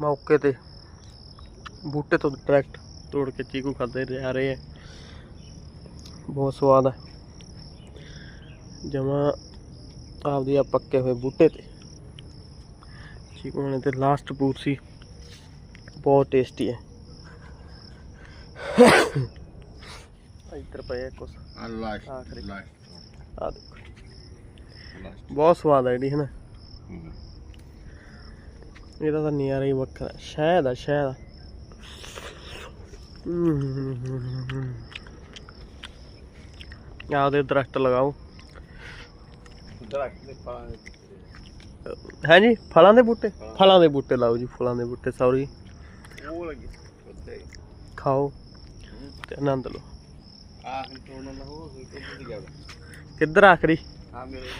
ਮੌਕੇ ਤੇ ਬੂਟੇ ਤੋਂ ਡਾਇਰੈਕਟ ਤੋੜ ਕੇ ਚੀਕੂ ਖਾਂਦੇ ਜਾ ਰਹੇ ਆ। ਬਹੁਤ ਸਵਾਦ ਹੈ ਜਮਾ ਆਪਦੀ ਆ ਪੱਕੇ ਹੋਏ ਬੂਟੇ ਤੇ। ਚੀਕੂ ਨੇ ਤੇ ਲਾਸਟ ਬੂਟ ਸੀ। ਬਹੁਤ ਟੇਸਟੀ ਹੈ ਇੱਧਰ ਪਏ ਕੁਛ। ਆ ਲਾਸਟ ਆ ਦੇਖੋ। ਬਹੁਤ ਸਵਾਦ ਹੈ ਜਿਹੜੀ ਹੈ ਨਾ ਇਹਦਾ ਤਾਂ ਨਜ਼ਾਰਾ ਹੀ ਵੱਖਰਾ ਹੈ। ਸ਼ਹਿਦ ਆ। ਸ਼ਹਿਦ ਆਪਦੇ ਦਰਖਤ ਲਗਾਓ। ਦਰਖਤ ਦੇ ਪਾ ਹੈ ਜੀ ਫਲਾਂ ਦੇ ਬੂਟੇ? ਫਲਾਂ ਦੇ ਬੂਟੇ ਲਾਓ ਜੀ ਫਲਾਂ ਦੇ ਬੂਟੇ ਸੌਰੀ। ਉਹ ਲੱਗੀ ਉੱਤੇ ਖਾਓ ਤੇ ਆਨੰਦ ਲਓ। ਆਹ ਤੋੜਨ ਨਾ ਹੋ ਗਿਆ ਕਿੱਧਰ ਆਖਰੀ? ਆ ਮੇਰੇ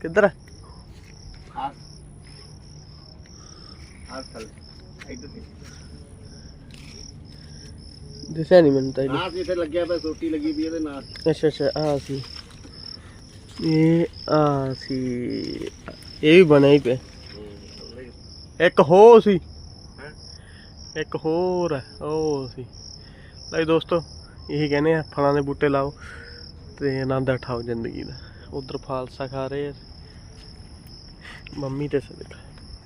ਕਿੱਧਰ ਆ? ਆ ਆ ਥਲ ਇੱਧਰ ਤੇ ਦਿਸਿਆ ਨਹੀਂ ਮੈਨੂੰ ਤਾਂ ਇਹਦੀ। ਕਿਤੇ ਲੱਗਿਆ ਪਿਆ ਸੋਟੀ ਲੱਗੀ ਵੀ ਇਹਦੇ ਨਾਲ ਅੱਛਾ ਅੱਛਾ ਆ ਸੀ ਇਹ ਆ ਸੀ ਇਹ ਵੀ ਬਣਿਆ ਹੀ ਪਿਆ ਇੱਕ ਹੋ ਸੀ? ਇੱਕ ਹੋਰ ਹੈ ਉਹ ਸੀ ਲੈ ਦੋਸਤੋ ਇਹੀ ਕਹਿੰਦੇ ਆ ਫਲਾਂ ਦੇ ਬੂਟੇ ਲਾਓ ਤੇ ਆਨੰਦ ਉਠਾਓ ਜ਼ਿੰਦਗੀ ਦਾ ਉਧਰ ਫਾਲਸਾ ਖਾ ਰਹੇ ਆ ਮੰਮੀ ਤੇ ਸਦਕਾ